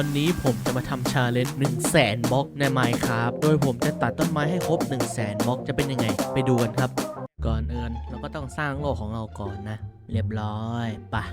วันนี้ผมจะมาทำชาเลนจ์1 0 0 0 0แสนบล็อกใน Minecraft โดยผมจะตัดต้นไม้ให้ครบ 1 0 0 0 0แสนบล็อกจะเป็นยังไง ไปดูกันครับ ก่อนอื่นเราก็ต้องสร้างโลกของเราก่อนนะ เรียบร้อยปะ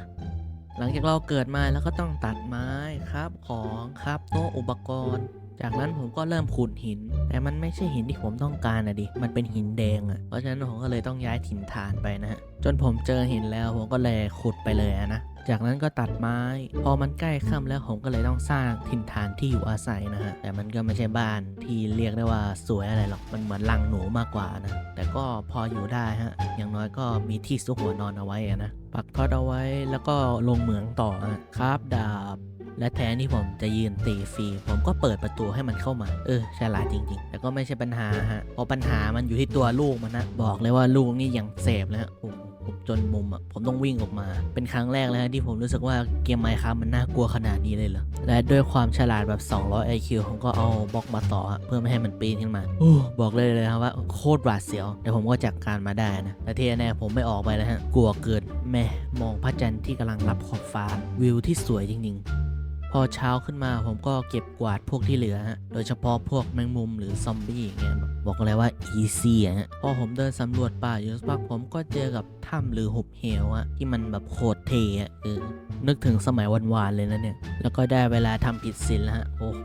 หลังจากเราเกิดมาแล้วก็ต้องตัดไม้ครับของครับโต๊ะอุปกรณ์ จากนั้นผมก็เริ่มขุดหิน แต่มันไม่ใช่หินที่ผมต้องการอะดิ มันเป็นหินแดงอะเพราะฉะนั้นผมก็เลยต้องย้ายถิ่นฐานไปนะฮะ จนผมเจอหินแล้วผมก็เลยขุดไปเลยนะ จากนั้นก็ตัดไม้ พอมันใกล้ค่ำแล้วผมก็เลยต้องสร้างถิ่นฐานที่อยู่อาศัยนะฮะ แต่มันก็ไม่ใช่บ้านที่เรียกได้ว่าสวยอะไรหรอก มันเหมือนรังหนูมากกว่านะ แต่ก็พออยู่ได้ฮะ อย่างน้อยก็มีที่ซุกหัวนอนเอาไว้นะปักทอดเอาไว้แล้วก็ลงเหมืองต่อฮะคราบดาบและแทนที่ผมจะยืนตีฟรี ผมก็เปิดประตูให้มันเข้ามา เออฉลาดจริง ๆ แต่ก็ไม่ใช่ปัญหาฮะเพราะปัญหามันอยู่ที่ตัวลูกมันนะ บอกเลยว่าลูกนี่ยังเสพแล้วผมผม จนมุมอะผมต้องวิ่งออกมา เป็นครั้งแรกเลยฮะที่ผมรู้สึกว่าเกมไมค์ครับมันน่ากลัวขนาดนี้เลยเหรอและด้วยความฉลาดแบบ 200 IQ ผมก็เอาบล็อกมาต่อเพื่อไม่ให้มันปีนขึ้นมาอบอกเลยเลยครับว่าโคตรหวาดเสียวแต่ผมก็จัดการมาได้นะแต่ที่แน่ผมไม่ออกไปแล้วฮะกลัวเกินแม่มองพระจันทร์ที่กำลังรับขอบฟ้าวิวที่สวยจริง ๆ พอเช้าขึ้นมาผมก็เก็บกวาดพวกที่เหลือฮะโดยเฉพาะพวกแมงมุมหรือซอมบี้อย่างเงี้ยบอกเลยว่า easy อะฮะพอผมเดินสำรวจป่าอยู่สักพักผมก็เจอกับถ้ำหรือหุบเหวอะที่มันแบบโคตรเท่อะเออนึกถึงสมัยวันวานเลยนะเนี่ย แล้วก็ได้เวลาทำผิดศีลแล้วฮะ โอ้โห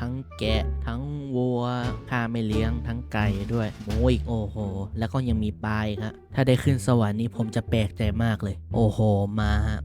ทั้งแกะ ทั้งวัวข้าไม่เลี้ยง ทั้งไก่ด้วยหมูอีกโอ้โห แล้วก็ยังมีปลาอีกฮะถ้าได้ขึ้นสวรรค์นี้ผมจะแปลกใจมากเลย โอ้โห มาฮะ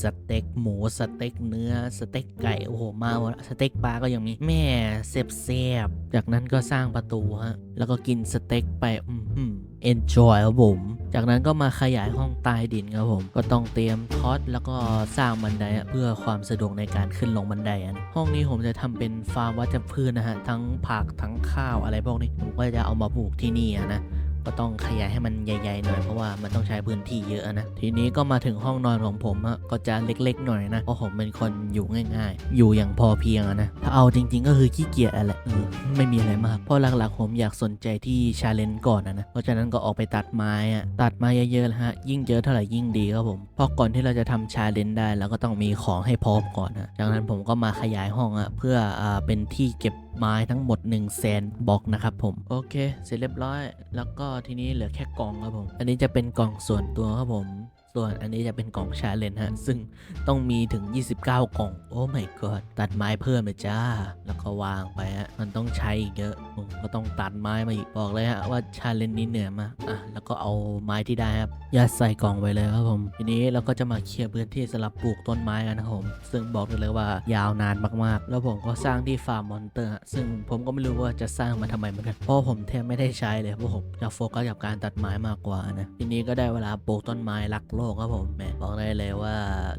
สเต็กหมู สเต็กเนื้อสเต็กไก่โอ้โหมาสเต็กปลาก็ยังมีแม่เซฟเซฟๆจากนั้นก็สร้างประตูฮะแล้วก็กินสเต็กไปอืมหืม enjoy ครับผม จากนั้นก็มาขยายห้องใต้ดินครับผม ก็ต้องเตรียมท็อตแล้วก็สร้างบันไดเพื่อความสะดวกในการขึ้นลงบันไดนะห้องนี้ผมจะทำเป็นฟาร์มวัชพืชนะฮะ ทั้งผักทั้งข้าวอะไรพวกนี้ผมก็จะเอามาปลูกที่นี่นะ ก็ต้องขยายให้มันใหญ่ๆหน่อยเพราะว่ามันต้องใช้พื้นที่เยอะนะทีนี้ก็มาถึงห้องนอนของผมอะก็จะเล็กๆหน่อยนะเพราะผมเป็นคนอยู่ง่ายๆ อยู่อย่างพอเพียงนะถ้าเอาจริง ๆ ก็คือขี้เกียจอะแหละไม่มีอะไรมากเพราะหลักๆ ผมอยากสนใจที่ชาเลนจ์ก่อนนะเพราะฉะนั้นก็ออกไปตัดไม้อะตัดไม้เยอะๆนะฮะยิ่งเยอะเท่าไหร่ยิ่งดีครับผมเพราะก่อนที่เราจะทำชาเลนจ์ได้เราก็ต้องมีของให้พร้อมก่อนนะจากนั้นผมก็มาขยายห้องอะเพื่ออเป็นที่เก็บไม้ทั้งหมด1 0 0 0 0แสนบล็อกนะครับผม โอเค เสร็จเรียบร้อย แล้วก็ทีนี้เหลือแค่กล่องครับผม อันนี้จะเป็นกล่องส่วนตัวครับผม ส่วนอันนี้จะเป็นกล่องชาเลนจ์ฮะ ซึ่งต้องมีถึง 29 กล่อง โอ้ my god ตัดไม้เพิ่มเลยจ้า แล้วก็วางไปฮะ มันต้องใช้อีกเยอะผมก็ต้องตัดไม้มาอีก บอกเลยฮะว่าชาเลนจ์นี้เหนื่อยมากอะ แล้วก็เอาไม้ที่ได้ครับยัดใส่กล่องไว้เลยครับผม ทีนี้เราก็จะมาเคลียร์พื้นที่สำหรับปลูกต้นไม้กันนะครับผม ซึ่งบอกได้เลยว่ายาวนานมากๆ แล้วผมก็สร้างที่ฟาร์มมอนเตอร์ฮะซึ่งผมก็ไม่รู้ว่าจะสร้างมาทำไมเหมือนกัน เพราะผมแทบไม่ได้ใช้เลยเพราะผมจะโฟกัสกับการตัดไม้มากกว่านะ ทีนี้ก็ได้เวลาปลูกต้นไม้รักโลกครับผมแหมบอกได้เลยว่า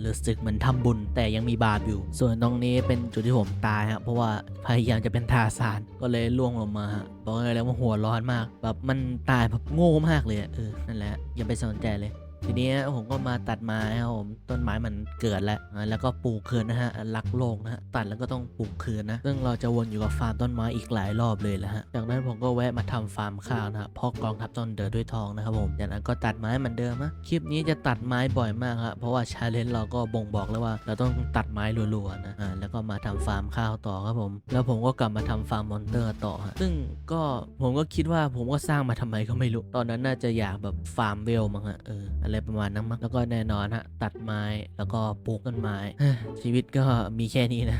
รู้สึกเหมือนทำบุญ แต่ยังมีบาปอยู่ ส่วนตรงนี้เป็นจุดที่ผมตายฮะเพราะว่าพยายามจะเป็นทาสานก็เลยล่วงลงมาฮะบอกได้เลยว่าหัวร้อนมาก แบบมันตายแบบโง่มากเลยเออนั่นแหละอย่าไปสนใจเลย ทีนี้ผมก็มาตัดไม้ครับผมต้นไม้มันเกิดแล้ว แล้วก็ปลูกคืนนะฮะรักโลกนะฮะตัดแล้วก็ต้องปลูกคืนนะซึ่งเราจะวนอยู่กับฟาร์มต้นไม้อีกหลายรอบเลยแหละฮะจากนั้นผมก็แวะมาทำฟาร์มข้าวนะฮะพอกองทัพต้นเดินด้วยทองนะครับผมจากนั้นก็ตัดไม้เหมือนเดิมนะคลิปนี้จะตัดไม้บ่อยมากครับเพราะว่าชาเลนจ์เราก็บ่งบอกแล้วว่า เราต้องตัดไม้รัวๆนะอ่าแล้วก็มาทำฟาร์มข้าวต่อครับผม แล้วผมก็กลับมาทำฟาร์มมอนเตอร์ต่อฮะซึ่งก็ผมก็คิดว่าผมก็สร้างมาทำไมก็ไม่รู้ตอนนั้นน่าจะอยากแบบฟาร์มเวลมั้งฮะเอออะไรประมาณนั้นมั้งแล้วก็แน่นอนฮะตัดไม้แล้วก็ปลูกต้นไม้ชีวิตก็มีแค่นี้นะ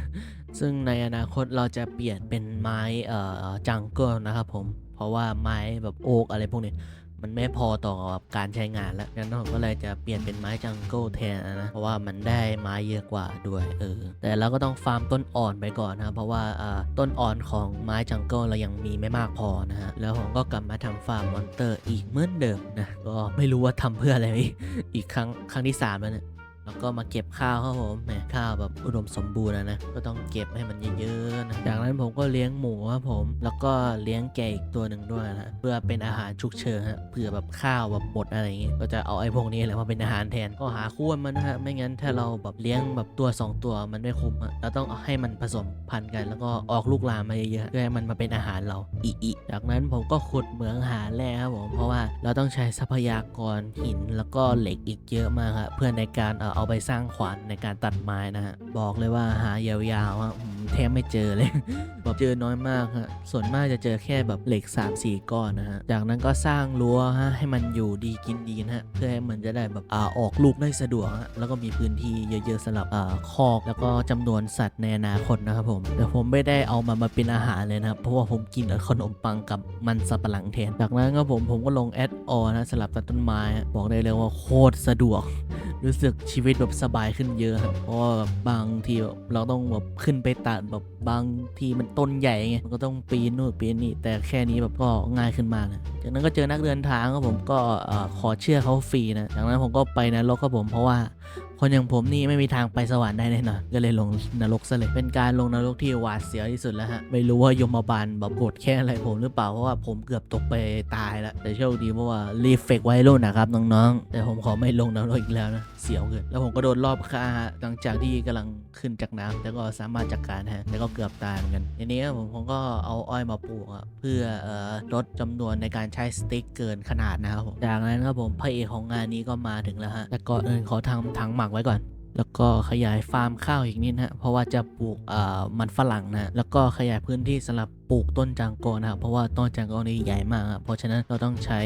ซึ่งในอนาคตเราจะเปลี่ยนเป็นไม้เอ่อจังเกิลนะครับผมเพราะว่าไม้แบบโอ๊กอะไรพวกนี้ มันไม่พอต่อกับการใช้งานแล้วงั้นผมก็เลยจะเปลี่ยนเป็นไม้จังเกิลแทนนะ เพราะว่ามันได้ไม้เยอะกว่าด้วยเออ แต่เราก็ต้องฟาร์มต้นอ่อนไปก่อนนะเพราะว่าอ่าต้นอ่อนของไม้จังเกิลเรายังมีไม่มากพอนะฮะ แล้วผมก็กลับมาทำฟาร์มมอนเตอร์อีกเหมือนเดิมนะ ก็ไม่รู้ว่าทำเพื่ออะไรอีกครั้งครั้งที่สามแล้วเนี่ย แล้วก็มาเก็บข้าวครับผมแหม ข้าวแบบอุดมสมบูรณ์นะ ก็ต้องเก็บให้มันเยอะๆนะจากนั้นผมก็เลี้ยงหมูครับผม แล้วก็เลี้ยงแกะอีกตัวหนึ่งด้วยนะเพื่อเป็นอาหารฉุกเฉินฮะเผื่อแบบข้าวแบบหมดอะไรอย่างเงี้ยก็จะเอาไอ้พวกนี้แหละมาเป็นอาหารแทนก็หาคู่มันนะฮะไม่งั้นถ้าเราแบบเลี้ยงแบบตัวสองตัวมันไม่คุ้มอะเราต้องเอาให้มันผสมพันธุ์กัน แล้วก็ออกลูกหลานมาเยอะๆเพื่อให้มันมาเป็นอาหารเราอีอีจากนั้นผมก็ขุดเหมืองหาแร่ครับผมเพราะว่าเราต้องใช้ทรัพยากรหินแล้วก็เหล็กอีกเยอะมากครับเพื่อในการเอ่อเอาไปสร้างขวานในการตัดไม้นะฮะ บอกเลยว่าหายาวๆอะแทบไม่เจอเลยแบบเจอน้อยมากฮะ ส่วนมากจะเจอแค่แบบเหล็ก 3 4 ก้อนนะฮะ จากนั้นก็สร้างรั้วฮะให้มันอยู่ดีกินดีนะฮะ เพื่อให้มันจะได้แบบอ่าออกลูกได้สะดวกฮะ แล้วก็มีพื้นที่เยอะๆสำหรับอ่าคอก แล้วก็จำนวนสัตว์ในอนาคตนะครับผม แต่ผมไม่ได้เอามามาเป็นอาหารเลยนะครับ เพราะว่าผมกินขนมปังกับมันสับปะหลังแทน จากนั้นก็ผมผมก็ลงแอดออนะสลับตัดต้นไม้ บอกได้เลยว่าโคตรสะดวก รู้สึกชีวิตแบบสบายขึ้นเยอะครับ เพราะว่าแบบบางทีแบบเราต้องแบบขึ้นไปตัดแบบบางทีมันต้นใหญ่ไงมันก็ต้องปีนนู่นปีนนี่แต่แค่นี้แบบก็ง่ายขึ้นมากนะจากนั้นก็เจอนักเดินทางครับผมก็ขอเชื่อเขาฟรีนะจากนั้นผมก็ไปนรกครับผมเพราะว่า คนอย่างผมนี่ไม่มีทางไปสวรรค์ได้แน่นอนก็เลยลงนรกซะเลยเป็นการลงนรกที่หวาดเสียวที่สุดแล้วฮะไม่รู้ว่ายมบาลแบบโกรธแค่อะไรผมหรือเปล่าเพราะว่าผมเกือบตกไปตายแล้วแต่โชคดีเพราะว่ารีเฟกไว้รุ่นนะครับน้องๆแต่ผมขอไม่ลงนรกอีกแล้วนะเสียวเกินแล้วผมก็โดนรอบฆ่าหลังจากที่กำลังขึ้นจากน้ำแล้วก็สามารถจัดการฮะแล้วก็เกือบตายเหมือนกันทีนี้ผมผมก็เอาอ้อยมาปลูกเพื่ออลดจำนวนในการใช้สติ๊กเกินขนาดนะครับจากนั้นครับผมพระเอกของงานนี้ก็มาถึงแล้วฮะแต่ก่อนอื่นขอทำถังหมักไว้ก่อน แล้วก็ขยายฟาร์มข้าวอีกนิดนะฮะเพราะว่าจะปลูกมันฝรั่งนะแล้วก็ขยายพื้นที่สำหรับปลูกต้นจางโกนะครับเพราะว่าต้นจางโกนี่ใหญ่มากครับเพราะฉะนั้นเราต้องใช้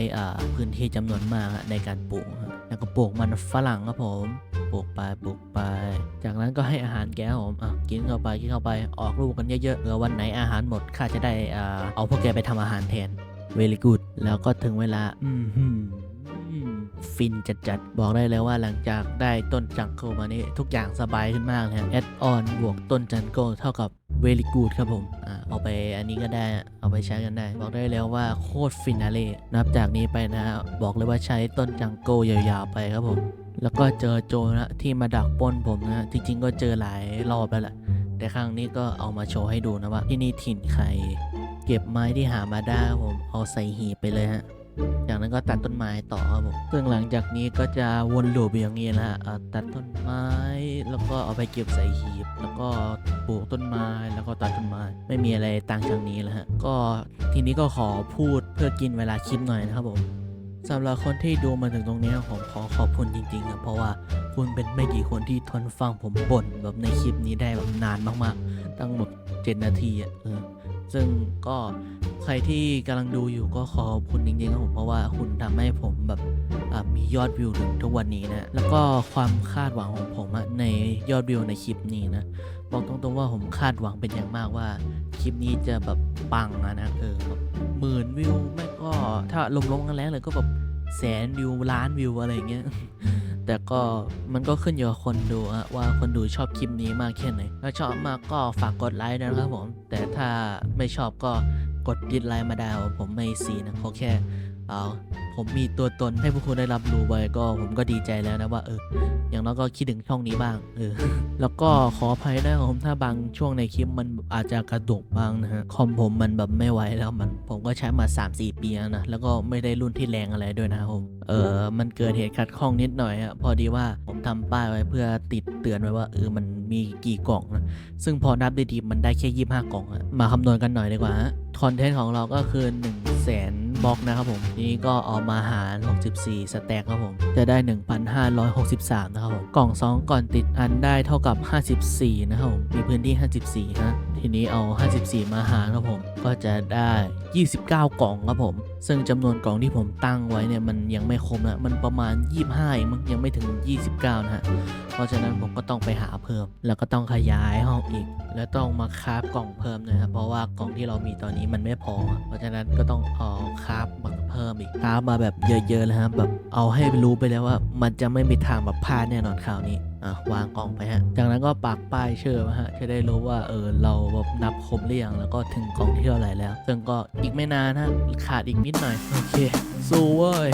พื้นที่จำนวนมากในการปลูกแล้วก็ปลูกมันฝรั่งครับผมปลูกไปปลูกไป จากนั้นก็ให้อาหารแกผมกินเข้าไปกินเข้าไปออกลูกกันเยอะๆเผื่อวันไหนอาหารหมดข้าจะได้อเอาพวกแกไปทำอาหารแทน very good แล้วก็ถึงเวลา อืม ฟินจัดๆ บอกได้เลยว่าหลังจากได้ต้นจังเกิลมานี่ทุกอย่างสบายขึ้นมากเลยแอดออนบวกต้นจังเกิลเท่ากับ very good ครับผมอ่าเอาไปอันนี้ก็ได้เอาไปใช้กันได้ บอกได้เลยว่าโคตรฟินาเล่นับจากนี้ไปนะฮะบอกเลยว่าใช้ต้นจังเกิลยาวๆไปครับผม แล้วก็เจอโจนะที่มาดักป้นผมนะจริงๆก็เจอหลายรอบแล้วแหละแต่ครั้งนี้ก็เอามาโชว์ให้ดูนะว่าที่นี่ถิ่นใคร เก็บไม้ที่หามาได้ผมเอาใส่หีบไปเลยฮะ จากนั้นก็ตัดต้นไม้ต่อครับผมซึ่งหลังจากนี้ก็จะวนลูปอย่างนี้นะฮะเอ่อตัดต้นไม้แล้วก็เอาไปเก็บใส่หีบ แล้วก็ปลูกต้นไม้แล้วก็ตัดต้นไม้ ไม่มีอะไรต่างจากนี้แล้วฮะก็ทีนี้ก็ขอพูดเพื่อกินเวลาคลิปหน่อยนะครับผมสำหรับคนที่ดูมาถึงตรงนี้ผมขอขอบคุณจริงๆครับเพราะว่าคุณเป็นไม่กี่คนที่ทนฟังผมบ่นแบบในคลิปนี้ได้แบบนานมากๆ ตั้งหมด7นาทีอะเออ ซึ่งก็ใครที่กำลังดูอยู่ก็ขอบคุณจริงๆครับผมเพราะว่าคุณทำให้ผมแบบมียอดวิวถึงทุกวันนี้นะแล้วก็ความคาดหวังของผมในยอดวิวในคลิปนี้นะบอกตรงๆว่าผมคาดหวังเป็นอย่างมากว่าคลิปนี้จะแบบปังนะเออแบบหมื่นวิวไม่ก็ถ้าลงๆกันแล้วเลยก็แบบ แสนวิวล้านวิวอะไรเงี้ยแต่ก็มันก็ขึ้นอยู่กับคนดูอะว่าคนดูชอบคลิปนี้มากแค่ไหนถ้าชอบมากก็ฝากกดไลค์นะครับผม แต่ถ้าไม่ชอบก็กดดิสไลค์มาได้ครับผมไม่ซีนะเขาแค่ เอาผมมีตัวตนให้พวกคุณได้รับรู้ไว้ก็ผมก็ดีใจแล้วนะว่าเออ อย่างน้อยก็คิดถึงช่องนี้บ้างเออแล้วก็ขออภัยด้วยครับผมถ้าบางช่วงในคลิปมันอาจจะกระตุกบ้างนะฮะคอมผมมันแบบไม่ไหวแล้วมัน ผมก็ใช้มา 3-4 ปีแล้วนะแล้วก็ไม่ได้รุ่นที่แรงอะไรด้วยนะครับผมเออมันเกิดเหตุขัดข้องนิดหน่อยอะพอดีว่าผมทำป้ายไว้เพื่อติดเตือนไว้ว่าเออมันมีกี่กล่องนะซึ่งพอนับด้ดีมันได้แค่ 25 กล่องอะมาคำนวณกันหน่อยดีกว่าฮะคอนเทนต์ของเราก็คือ1 0 0 0 0แสน บล็อกนะครับผมนี่ก็เอามาหาร 64 สแต็กครับผม จะได้ 1,563 นะครับผม กล่อง 2 ก่อนติดอันได้เท่ากับ 54 นะครับผม มีพื้นที่ 54นะ ทีนี้เอา 54 มาหารครับผม ก็จะได้ 29 กล่องครับผม ซึ่งจำนวนกล่องที่ผมตั้งไว้เนี่ยมันยังไม่ครบนะ มันประมาณ 25เองมั้งยังไม่ถึง 29 นะฮะ เพราะฉะนั้นผมก็ต้องไปหาเพิ่ม แล้วก็ต้องขยายห้องอีก แล้วต้องมาคราฟกล่องเพิ่มนะครับ เพราะว่ากล่องที่เรามีตอนนี้มันไม่พอ เพราะฉะนั้นก็ต้องเอาคราฟมาเพิ่มอีก คราฟมาแบบเยอะๆเลยครับแบบเอาให้รู้ไปแล้วว่า มันจะไม่มีทางแบบพลาดแน่นอนคราวนี้ อะวางกล่องไปฮะ จากนั้นก็ปักป้ายเชื่อมาฮะจะได้รู้ว่าเออเราแบบนับครบหรือยังแล้วก็ถึงกล่องที่เท่าไหร่แล้ว ซึ่งก็อีกไม่นานฮะขาดอีกนิดหน่อย โอเค สู้เว้ย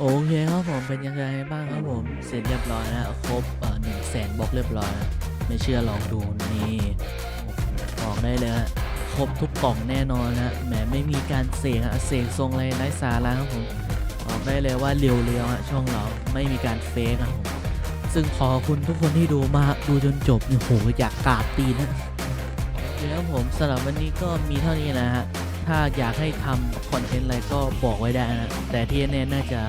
โอเคครับผมเป็นยังไงบ้างครับผมเสร็จเรียบร้อยแล้วครบเอ่อหนึ่งแสนบล็อกเรียบร้อยแล้วไม่เชื่อลองดูนี่โอ้โหบอกได้เลยฮะ ครบทุกกล่องแน่นอนนะแหมไม่มีการเสียกเสีกทรงอะไรไร้สาระครับผมบอกได้เลยว่าเรียวๆฮะช่องเราไม่มีการเฟกครับผมซึ่งขอคุณทุกคนที่ดูมาดูจนจบโอ้โหอยากกราบตีนะแล้วผมสำหรับวันนี้ก็มีเท่านี้นะฮะถ้าอยากให้ทำคอนเทนต์อะไรก็บอกไว้ได้นะ แต่ที่แน่น่าจะ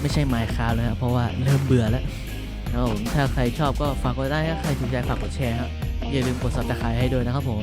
ไม่ใช่ไมค์คาวแล้วนะเพราะว่าเริ่มเบื่อแล้วครับผมถ้าใครชอบก็ฝากไว้ได้ถ้าใครถูกใจฝากกดแชร์ฮะอย่าลืมกดซับสไครต์ให้ด้วยนะครับผม